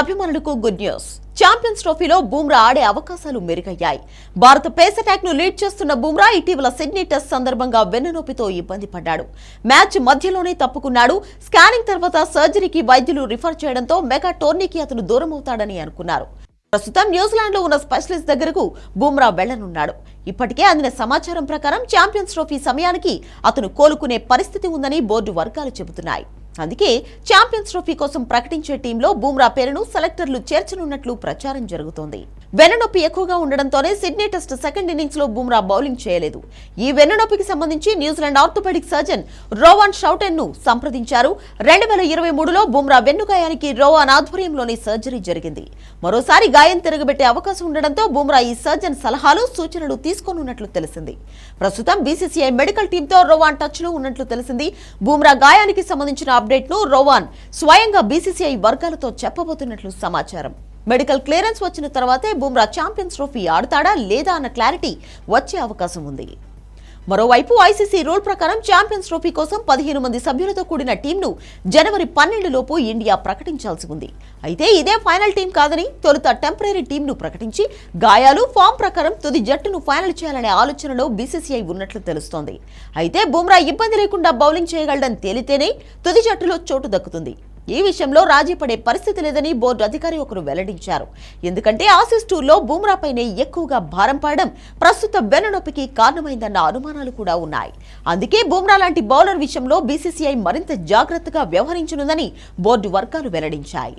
అభిమానులకు good news. Champions ట్రోఫీలో బూమ్రా ఆడే అవకాశాలు మెరుగయ్యాయి. భారత పేస్ అటాక్ను లీడ్ చేస్తున్న బూమ్రా ఇటీవల సిడ్నీ టెస్ట్ సందర్భంగా వెన్నునొప్పితో ఇబ్బంది పడ్డాడు. మ్యాచ్ మధ్యలోనే తప్పుకున్నాడు. స్కానింగ్ తర్వాత సర్జరీకి వైద్యులు రిఫర్ చేయడంతో మెగా టోర్నీకి అతను దూరమవుతాడని అనుకున్నారు. ప్రస్తుతం న్యూజిలాండ్లో ఉన్న స్పెషలిస్ట్ దగ్గరకు బూమ్రా వెళ్ళనున్నాడు. ఇప్పటికే అందిన సమాచారం ప్రకారం ఛాంపియన్స్ ట్రోఫీ సమయానికి అతను కోలుకునే పరిస్థితి ఉందని బోర్డు వర్గాలు చెబుతున్నాయి. అందుకే ఛాంపియన్స్ ట్రోఫీ కోసం ప్రకటించే టీంలో బూమ్రా పేరును సెలెక్టర్లు చేర్చనున్నట్లు ప్రచారం జరుగుతోంది. వెన్ననొప్పి ఎక్కువగా ఉండడంతోనే సిడ్నీ టెస్ట్ సెకండ్ ఇన్నింగ్స్లో బూమ్రా బౌలింగ్ చేయలేదు. ఈ వెన్ననొప్పికి సంబంధించి New Zealand orthopaedic surgeon Rowan షౌటెన్ను సంప్రదించారు. రెండు వేల ఇరవై మూడులో బూమ్రా వెన్నుగాయానికి రోవాన్ ఆధ్వర్యంలోని సర్జరీ జరిగింది. మరోసారి గాయం తిరగబెట్టే అవకాశం ఉండడంతో బూమ్రా ఈ సర్జన్ సలహాలు సూచనలు తీసుకోనున్నట్లు తెలిసింది. ప్రస్తుతం బీసీసీఐ మెడికల్ టీంతో రోవాన్ టచ్లో ఉన్నట్లు తెలిసింది. బూమ్రా గాయానికి సంబంధించిన అప్డేట్ను రోవాన్. స్వయంగా బీసీసీఐ వర్గాలతో చెప్పబోతున్నట్లు సమాచారం. మెడికల్ క్లియరెన్స్ వచ్చిన తర్వాతే బుమ్రా ఛాంపియన్స్ ట్రోఫీ ఆడతాడా లేదా అన్న క్లారిటీ వచ్చే అవకాశం ఉంది. మరోవైపు ఐసీసీ రూల్ ప్రకారం ఛాంపియన్స్ ట్రోఫీ కోసం పదిహేను మంది సభ్యులతో కూడిన టీంను జనవరి పన్నెండులోపు ఇండియా ప్రకటించాల్సి ఉంది. అయితే ఇదే ఫైనల్ టీం కాదని తొలుత టెంపరీ టీంను ప్రకటించి గాయాలు ఫామ్ ప్రకారం తుది జట్టును ఫైనల్ చేయాలనే ఆలోచనలో బీసీసీఐ ఉన్నట్లు తెలుస్తోంది. అయితే బుమ్రా ఇబ్బంది లేకుండా బౌలింగ్ చేయగలడని తేలితేనే తుది జట్టులో చోటు దక్కుతుంది. ఈ విషయంలో రాజీ పడే పరిస్థితి లేదని బోర్డు అధికారి ఒకరు వెల్లడించారు. ఎందుకంటే ఆసీస్ టూర్లో బూమ్రాపైనే ఎక్కువగా భారం పడడం ప్రస్తుత వెన్నునొప్పికి కారణమైందన్న అనుమానాలు కూడా ఉన్నాయి. అందుకే బూమ్రా లాంటి బౌలర్ విషయంలో బీసీసీఐ మరింత జాగ్రత్తగా వ్యవహరించనుందని బోర్డు వర్గాలు వెల్లడించాయి.